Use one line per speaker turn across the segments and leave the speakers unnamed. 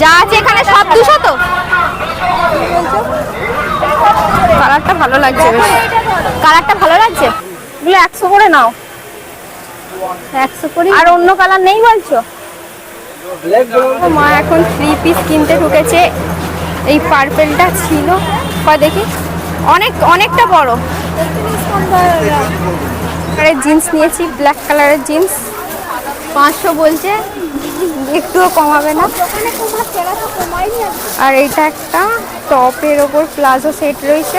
যা আছে এখানে সব দুশো তো? কালারটা ভালো লাগছে বেশ। কালারটা ভালো লাগছে? এগুলো একশো করে নাও। একশো করে আর অন্য কালার নেই বলছো? মা এখন থ্রি পিস কিনতে ঢুকেছে। এই পার্পেলটা ছিল। কয় দেখি। অনেক অনেকটা বড়। জিন্স নিয়েছি ব্ল্যাক কালারের জিন্স পাঁচশো বলছে। একটুও কমাবে না। আর এইটা একটা টপের ওপর প্লাজো সেট রয়েছে।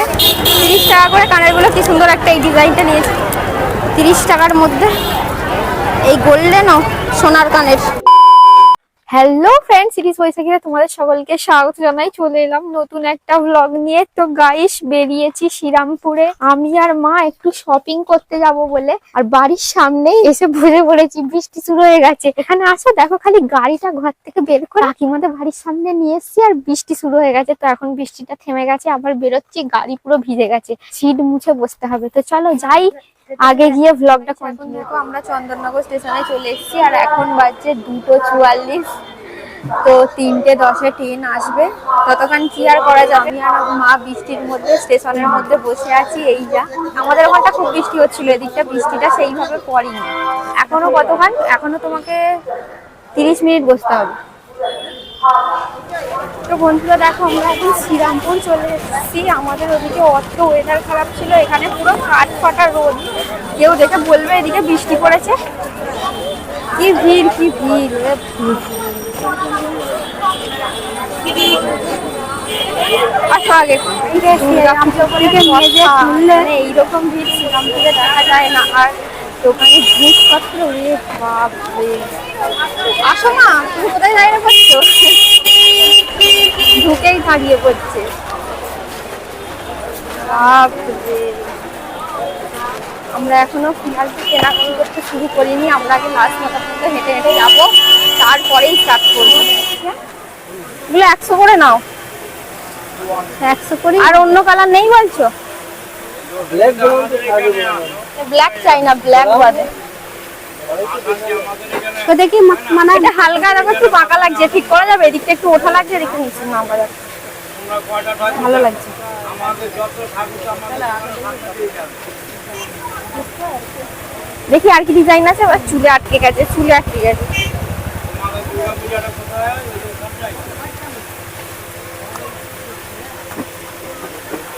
তিরিশ টাকা করে কানেরগুলো কি সুন্দর একটা এই ডিজাইনটা নিয়েছে। তিরিশ টাকার মধ্যে। এই গোল্ডেনও সোনার কানের। হ্যালো ফ্রেন্ড সিরিজ বৈশাখীরা তোমাদের সকলকে স্বাগত জানাই। চলে এলাম নতুন একটা ব্লগ নিয়ে। তো গাইস বেরিয়েছি শ্রীরামপুরে। আমি আর মা একটু শপিং করতে যাব বলে। আর বাড়ির সামনেই এসে বসে পড়েছি। বৃষ্টি শুরু হয়ে গেছে। এখানে আসো, দেখো খালি গাড়িটা ঘর থেকে বের করে কাকিমাদের বাড়ির সামনে নিয়ে এসেছি আর বৃষ্টি শুরু হয়ে গেছে। তো এখন বৃষ্টিটা থেমে গেছে, আবার বেরোচ্ছি, গাড়ি পুরো ভিজে গেছে। সিট মুছে বসতে হবে। তো চলো যাই। আগে গিয়ে ভ্লগটা কন্টিনিউ আমরা চন্দননগর স্টেশনে চলে এসেছি আর এখন বাজছে দুটো চুয়াল্লিশ। তো তিনটে দশে ট্রেন আসবে। ততক্ষণ কি আর করা যাবে? আমি আর মা বৃষ্টির মধ্যে স্টেশনের মধ্যে বসে আছি এই যা। আমাদের ওখানটা খুব বৃষ্টি হচ্ছিল এদিকটা বৃষ্টিটা সেইভাবে পড়েনি। এখনও কতক্ষণ? এখনও তোমাকে তিরিশ মিনিট বসতে হবে। তো বন্ধুরা দেখো আমরা এখন শ্রীরামপুর চলে এসেছি। আমাদের ওদিকে অত ওয়েদার খারাপ ছিল। এখানে পুরো কাঠ ফাটা রোদ। কেউ দেখে বলবে এদিকে বৃষ্টি পড়েছে। কি ভিড় কি ভিড় আসো আগে বলে কথা, মানে এইরকম ভিড় শ্রীরামপুরে দেখা যায় না। আর দোকানে জিনিসপত্র রে বাপরে। আসো না তুমি কোথায় দাঁড়িয়ে পড়ছো দাঁড়িয়ে পড়ছে। আমরা এখনও ফিনালকে কেনাকাটি করতে শুরু করিনি আমরা আগে লাস্ট মাথা পর্যন্ত হেঁটে হেঁটে যাব তারপরেই স্টার্ট করব। এগুলো একশো করে নাও। একশো করে আর অন্য কালার নেই বলছো?
ব্ল্যাক
চাই না ব্ল্যাক বাদে। তো দেখি মানে এটা হালকা দেখো একটু বাঁকা লাগছে। ঠিক করা যাবে এদিকটা একটু ওঠা লাগছে এদিকটা নিচে নামা যাবে ভালো লাগছে। দেখি আর কি ডিজাইন আছে, আবার চুলে আটকে গেছে, চুলে আটকে গেছে।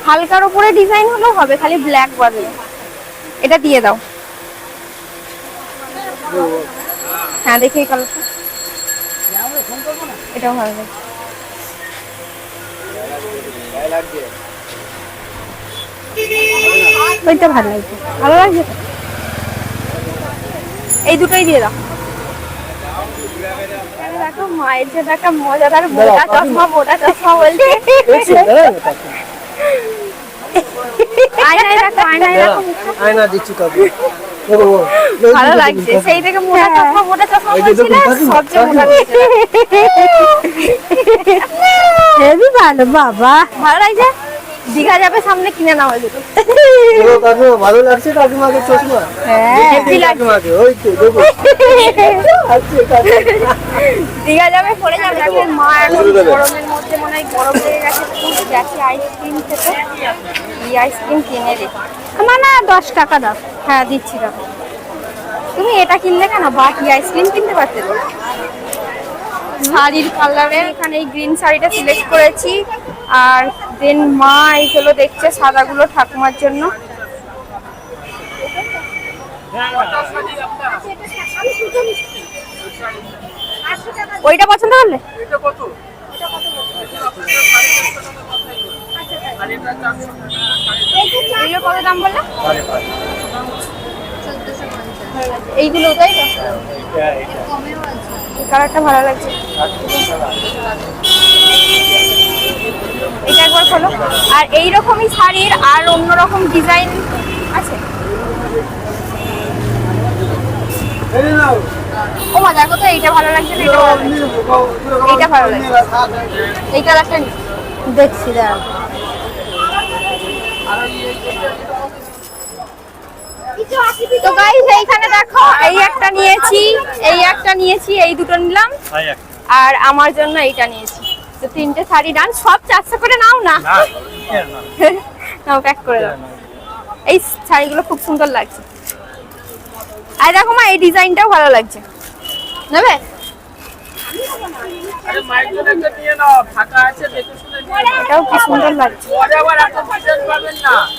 হালকার উপরে ডিজাইন হলেও হবে, খালি ব্ল্যাক বাদে। এটা দিয়ে দাও। হ্যাঁ দেখি এই কালারটা এটাও ভালো ওইটা ভালো লাগছে ভালো লাগছে এই দুটোই দিয়ে দাও দেখো মায়ের জন্য একটা মজাদার মোটা চশমা মোটা চশমা বলছে? আয়নায় দেখো আয়নায় দেখো
আয়না দিচ্ছি দেখো, এই
ভালো লাগছে। সেই থেকে মোটা চশমা মোটা চশমা বলছিলে সবচেয়ে মোটা
হেবি ভালো বাবা।
ভালো লাগছে? দীঘা যাবে সামনে কিনে নেওয়া যেত
ভালো লাগছে কাকিমাকে চশমা?
হ্যাঁ।
আচ্ছা।
দীঘা যাবে পরে যাবে। মা এখন গরমের মধ্যে মনে হয় গরম লেগে গেছে গেছে আইসক্রিম খেতে। এই আইসক্রিম কিনে রেখে। আমার না দশ টাকা দাও। হ্যাঁ দিচ্ছি দাও। তুমি এটা কিনলে কেন? বাকি আইসক্রিম কিনতে পারতে শাড়ির কালারে এখানে এই গ্রিন শাড়িটা সিলেক্ট করেছি। আর দেন মা এইগুলো দেখছে সাদাগুলো ঠাকুমার জন্য। ওইটা পছন্দ করলে? এগুলো কত দাম বললে? এইগুলো, তাই কালারটা ভালো লাগছে। এটা একবার খোলো। আর এই রকমই শাড়ির আর অন্য রকম ডিজাইন আছে? ও মা দেখো তো, এইটা ভালো লাগছে এটা ভালো লাগছে এইটা ভালো লাগছে। এই কালারটা
দেখছি, দাঁড়াও।
তো গাইস এইখানে দেখো এই একটা নিয়েছি এই একটা নিয়েছি এই দুটো নিলাম। আর আমার জন্য এইটা নিয়েছি। তো তিনটে শাড়ি ডান সব চারশো করে নাও না? নাও প্যাক করে দাও। এই শাড়িগুলো খুব সুন্দর লাগছে। আর দেখো মা এই ডিজাইনটাও ভালো লাগছে। নেবে। এটাও কি সুন্দর লাগছে।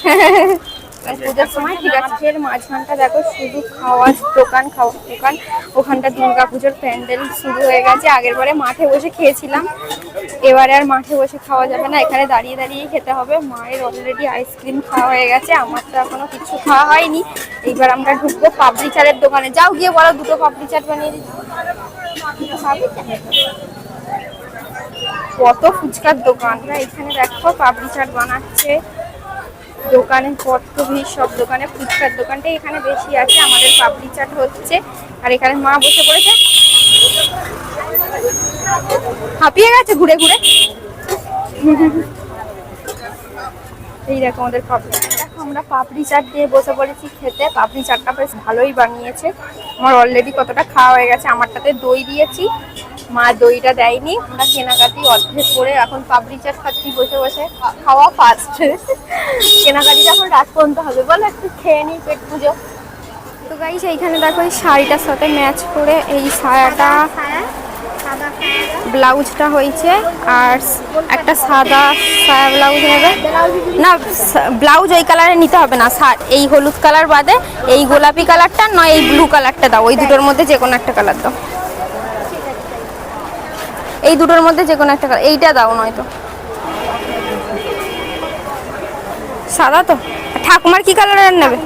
পরে আবার এত ডিজাইন পাবেন না
পুজোর সময়, ঠিক আছে? মাঝখানটা দেখো, শুধু খাওয়ার দোকান খাওয়ার দোকান। ওখানটা দুর্গা পুজোর প্যান্ডেল শুরু হয়ে গেছে। আগের বারে মাঠে বসে খেয়েছিলাম। এবারে আর মাঠে বসে খাওয়া যাবে না। এখানে দাঁড়িয়ে দাঁড়িয়ে খেতে হবে। মায়ের অলরেডি আইসক্রিম খাওয়া হয়ে গেছে। আমার তো এখনও কিছু খাওয়া হয়নি। এইবার আমরা ঢুকবো পাপড়ি চাটের দোকানে। যাও গিয়ে বলো, দুটো পাপড়ি চাট বানিয়ে দিচ্ছি কত ফুচকার দোকান। এখানে দেখো পাপড়ি চাট বানাচ্ছে। দোকানে কত ভিড় সব দোকানে ফুচকার দোকানটা এখানে বেশি আছে, আমাদের পাপড়ি চাট হচ্ছে। আর এখানে মা বসে পড়েছে। হাঁপিয়ে গেছে ঘুরে ঘুরে। এই দেখো আমাদের পাপড়ি। দেখো আমরা পাপড়ি চাট দিয়ে বসে পড়েছি খেতে। পাপড়ি চাটটা বেশ ভালোই বানিয়েছে। আমার অলরেডি কতটা খাওয়া হয়ে গেছে, আমারটাতে দই দিয়েছি। মা দইটা দেয়নি আমরা কেনাকাটি অর্ধেক করে এখন পাপড়ি চাট খাচ্ছি বসে বসে খাওয়া ফার্স্ট কেনাকাটি এখন রাত পর্যন্ত হবে। বলো একটু খেয়ে নিই পেট পুজো। তো গাইস এইখানে দেখো এই শাড়িটার সাথে ম্যাচ করে এই সায়াটা ব্লাউজটা হয়েছে আর একটা সাদা সায়া ব্লাউজ নেবে না ব্লাউজ ওই কালারে নিতে হবে না এই হলুদ কালার বাদে এই গোলাপি কালারটা নয় এই ব্লু কালারটা দাও, ওই দুটোর মধ্যে যে কোনো একটা কালার দাও। এই দুটোর মধ্যে যে কোনো একটা কালার এইটা দাও নয়তো। সাদা তো? ঠাকুমার কি কালারের নেবে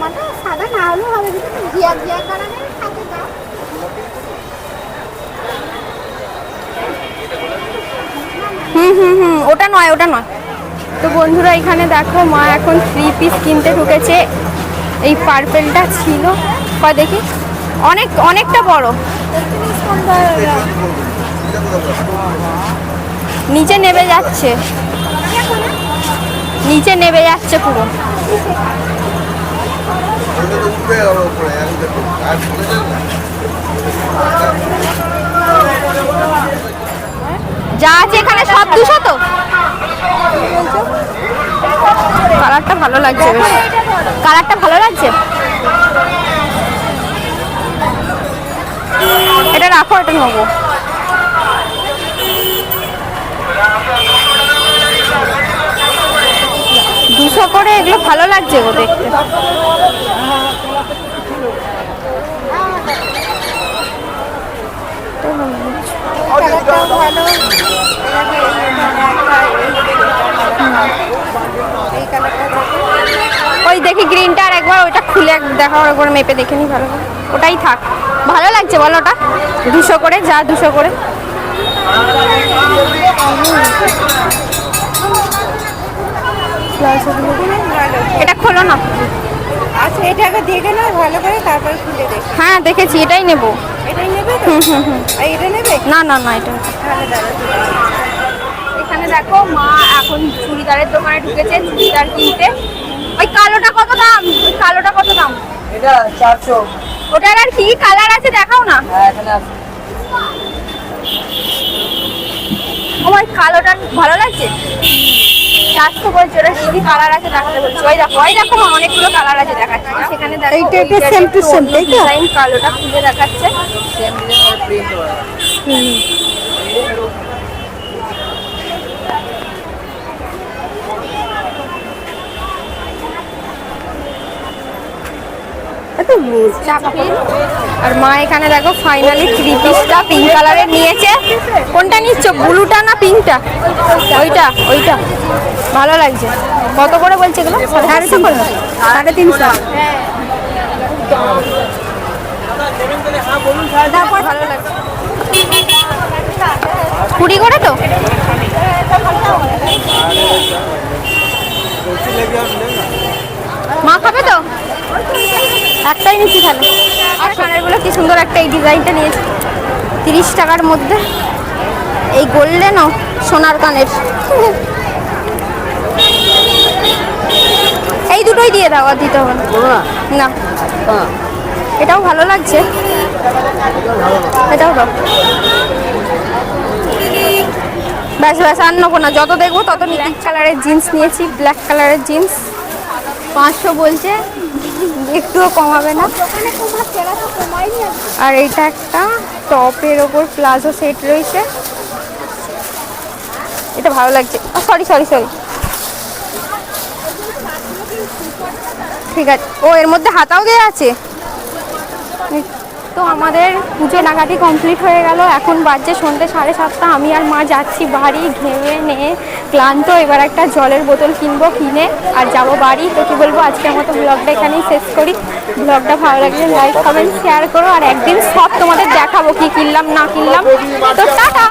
হুম হুম হুম ওটা নয় ওটা নয়। তো বন্ধুরা এখানে দেখো মা এখন থ্রি পিস কিনতে ঢুকেছে। এই পার্পেলটা ছিল। কয় দেখি। অনেক অনেকটা বড়। নিচে নেবে যাচ্ছে। নিচে নেবে যাচ্ছে পুরো। যা আছে এখানে সব দুশো তো? কালারটা ভালো লাগছে কালারটা ভালো লাগছে? এটা রাখো, এটা নেব দুশো করে এগুলো ভালো লাগছে গো দেখতে। ওই দেখি গ্রিনটা আর একবার ওইটা খুলে দেখাও একবার মেপে দেখে নি ভালো ওটাই থাক। ভালো লাগছে বলো ওটা? দুশো করে, যা দুশো করে। এটা খোলো না।
আচ্ছা এটাকে দেখে নাও ভালো করে তারপরে খুলে দেখ।
হ্যাঁ দেখেছি এটাই নেব।
এটাই নেবে তো?
হুম হুম হুম।
আর এটা নেবে?
না না না এটা
তাহলে
এখানে দেখো মা এখন চুড়িদারের দোকানে ঢুকেছে চুড়িদার কিনতে। ওই কালোটা কত দাম? ওই কালোটা কত দাম?
এটা চারশো।
ওটার আর কি কালার আছে দেখাও না।
হ্যাঁ এখানে আছে।
আমার কালোটা ভালো লাগছে? চারশো বলছে ওটা কি কালার আছে দেখাতে বলছে। ওই দেখো ওই দেখো অনেকগুলো কালার আছে দেখাচ্ছে। সেখানে দেখো
এইটা তাই তো?
কালোটা খুলে দেখাচ্ছে।
সেম ডিজাইন প্রিন্ট করা
আর মা এখানে দেখো ফাইনালি থ্রি পিসটা পিঙ্ক কালারের নিয়েছে। কোনটা নিচ্ছ? ব্লুটা না পিঙ্কটা ওইটা ওইটা। ভালো লাগছে। কত করে বলছে এগুলো? সাড়ে তিনশো
সাড়ে তিনশো।
ভালো লাগছে কুড়ি করে তো? মা খাবে তো? একটাই নিচ্ছি তাহলে আর কানেরগুলো কি সুন্দর একটা এই ডিজাইনটা নিয়েছি। তিরিশ টাকার মধ্যে। এই গোল্ডেনও সোনার কানের। এই দুটোই দিয়ে দাও আর দিতে হবে না। এটাও ভালো লাগছে। এটাও দাও। ব্যাস ব্যাস আর নেব না। যত দেখব তত ব্ল্যাক কালারের জিন্স নিয়েছি। ব্ল্যাক কালারের জিন্স পাঁচশো বলছে। একটুও কমাবে না। আর এইটা একটা টপের ওপর প্লাজো সেট রয়েছে। এটা ভালো লাগছে। সরি সরি সরি ঠিক আছে। ও, এর মধ্যে হাতাও দেওয়া আছে। তো আমাদের পুজো নাগাটি কমপ্লিট হয়ে গেল। এখন বাজছে সন্ধ্যে সাড়ে সাতটা। আমি আর মা যাচ্ছি বাড়ি, ঘেমে নিয়ে ক্লান্ত, এবার একটা জলের বোতল কিনবো, কিনে আর যাব বাড়ি। তো কি বলব, আজকের মতো ব্লগটা এখানেই শেষ করি। ব্লগটা ভালো লাগলে লাইক কমেন্ট শেয়ার করো। আর একদিন সব তোমাদের দেখাবো কি কিনলাম, না কিনলাম। তো টাটা!